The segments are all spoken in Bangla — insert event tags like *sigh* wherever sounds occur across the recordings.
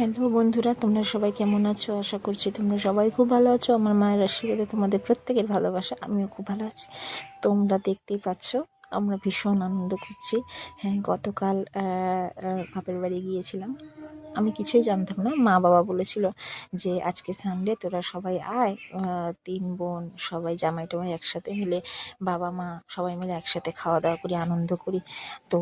হ্যালো বন্ধুরা, তোমরা সবাই কেমন আছো? আশা করছি তোমরা সবাই খুব ভালো আছো। আমার মায়ের আশীর্বাদে তোমাদের প্রত্যেকের ভালোবাসা, আমিও খুব ভালো আছি। তোমরা দেখতেই পাচ্ছ, আমরা ভীষণ আনন্দ করছি। হ্যাঁ গতকাল বাপের বাড়ি গিয়েছিলাম। আমি কিছুই জানতাম না। মা বাবা বলেছিল যে, আজকে সানডে তোরা সবাই আয় তিন বোন সবাই জামাই টামাই একসাথে মিলে বাবা, মা সবাই মিলে একসাথে খাওয়া দাওয়া করি, আনন্দ করি। তো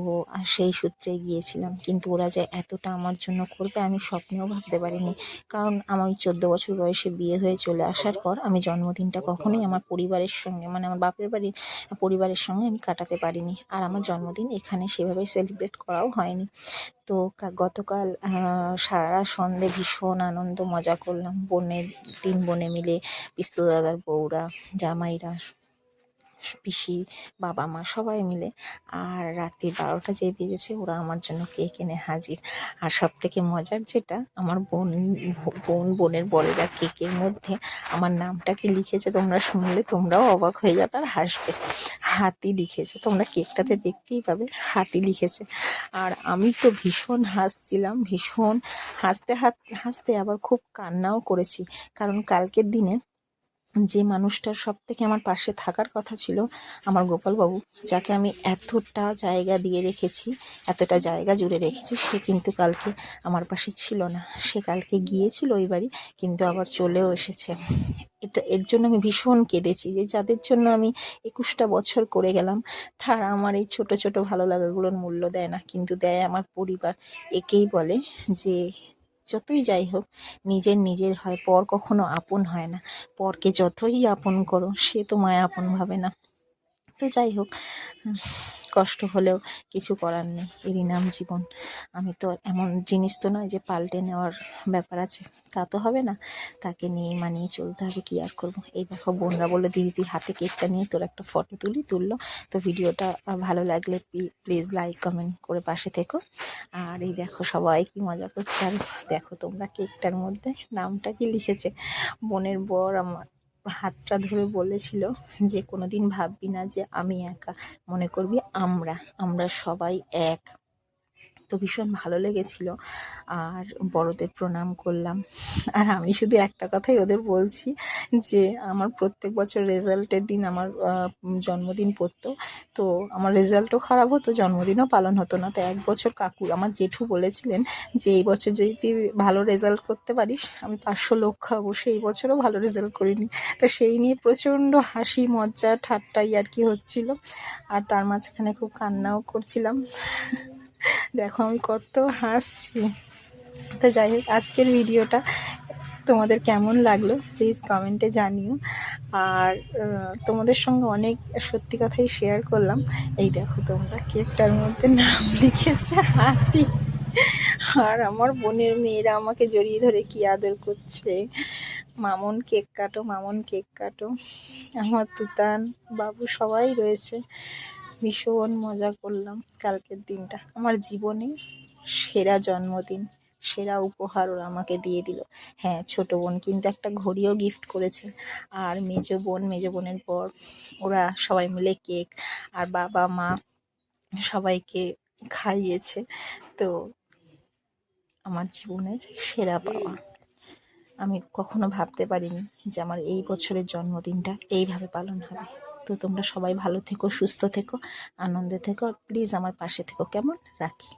সেই সূত্রে গিয়েছিলাম। কিন্তু ওরা যে এতটা আমার জন্য করবে আমি স্বপ্নেও ভাবতে পারিনি। কারণ আমার চোদ্দ বছর বয়সে বিয়ে হয়ে চলে আসার পর আমি জন্মদিনটা কখনোই আমার পরিবারের সঙ্গে মানে আমার বাপের বাড়ির পরিবারের সঙ্গে আমি কাটাতে পারিনি। আর আমার জন্মদিন এখানে সেভাবে সেলিব্রেট করাও হয়নি। তো গতকাল সারা সন্ধে ভীষণ আনন্দ, মজা করলাম। বোনের তিন বোনে মিলে পিস্তু দাদার বউরা, জামাইরা পিসি বাবা মা সবাই মিলে। আর রাত্রি বারোটা যে বেজেছে, ওরা আমার জন্য কেক এনে হাজির। আর সব থেকে মজার যেটা, আমার বোন বোন, বোনের বড়েরা কেকের মধ্যে আমার নামটাকে লিখেছে, তোমরা শুনলে তোমরাও অবাক হয়ে যাবে আর হাসবে। হাতি লিখেছে, তোমরা কেকটাতে দেখতেই পাবে, হাতি লিখেছে। আর আমি তো ভীষণ হাসছিলাম, ভীষণ হাসতে হাসতে আবার খুব কান্নাও করেছি। কারণ কালকের দিনে যে মানুষটার সব থেকে আমার পাশে থাকার কথা ছিল আমার গোপালবাবু, যাকে আমি এতটা জায়গা দিয়ে রেখেছি, এতটা জায়গা জুড়ে রেখেছি, সে কিন্তু কালকে আমার পাশে ছিল না। সে কালকে গিয়েছিল ওই বাড়ি, কিন্তু আবার চলেও এসেছে। এটা, এর জন্য আমি ভীষণ কেঁদেছি যে যাদের জন্য আমি একুশটা বছর করে গেলাম, তারা আমার এই ছোট ছোট ভালো লাগাগুলোর মূল্য দেয় না, কিন্তু দেয় আমার পরিবার। একেই বলে যে যতই যাই হোক, নিজের নিজের হয়, পর কখনো আপন হয় না। পরকে যতই আপন করো, সে তোমায় আপন ভাবে না। তো যাই হোক কষ্ট হলেও কিছু করার নেই। এরই নাম জীবন। আমি তো এমন জিনিস তো নয় যে পাল্টে নেওয়ার ব্যাপার আছে। তা তো হবে না। তাকে নিয়ে মানিয়ে চলতে হবে, কি আর করব? এই দেখো, বোনরা বলল, দিদি, তুই হাতে কেকটা নিয়ে তোর একটা ফটো তুলি, তুললো। তো ভিডিওটা ভালো লাগলে প্লিজ লাইক কমেন্ট করে পাশে থেকো। আর এই দেখো, সবাই কি মজা করছে। আর দেখো তোমরা কেকটার মধ্যে নামটা কি লিখেছে। বোনের বর আমার হাতটা ধরে বলেছিল যে কোনোদিন ভাববি না যে আমি একা। মনে করবি আমরা আমরা সবাই এক। তো ভীষণ ভালো লেগেছিল। আর বড়দের প্রণাম করলাম। আর আমি শুধু একটা কথাই ওদের বলছি যে, আমার প্রত্যেক বছর রেজাল্টের দিন আমার জন্মদিন পড়তো। তো আমার রেজাল্টও খারাপ হতো, জন্মদিনও পালন হতো না। তো এক বছর কাকু, আমার জেঠু বলেছিলেন যে, এই বছর যদি তুই ভালো রেজাল্ট করতে পারিস, আমি পাঁচশো লোক খাব সেই বছরও ভালো রেজাল্ট করিনি। তো সেই নিয়ে প্রচণ্ড হাসি মজা ঠাট্টা আর কি হচ্ছিল। আর তার মাঝখানে খুব কান্নাও করছিলাম। দেখো, আমি কত হাসছি। তো যাই হোক, আজকের ভিডিওটা তোমাদের কেমন লাগল প্লিজ কমেন্টে জানিও। আর তোমাদের সঙ্গে অনেক সত্যি কথাই শেয়ার করলাম। এই দেখো তোমরা কেকটার মধ্যে নাম *laughs* লিখেছে, হাতি। আর আমার বোনের মেয়েরা আমাকে জড়িয়ে ধরে কি আদর করছে। মামন কেক কাটো, মামন কেক কাটো। আমার তুতান, বাবু সবাই রয়েছে। ভীষণ মজা করলাম কালকের দিনটা। আমার জীবনে সেরা জন্মদিন, সেরা উপহার ওরা আমাকে দিয়ে দিল। হ্যাঁ ছোট বোন কিন্তু একটা ঘড়িও গিফট করেছে। আর মেজো বোন, মেজো বোনের পর ওরা সবাই মিলে কেক আর বাবা, মা সবাইকে খাইয়েছে। তো আমার জীবনের সেরা পাওয়া। আমি কখনো ভাবতে পারিনি যে আমার এই বছরের জন্মদিনটা এইভাবে পালন হবে। তো তোমরা সবাই ভালো থেকো, সুস্থ থেকো, আনন্দে থেকো। প্লিজ আমার পাশে থেকো, কেমন? রাখি।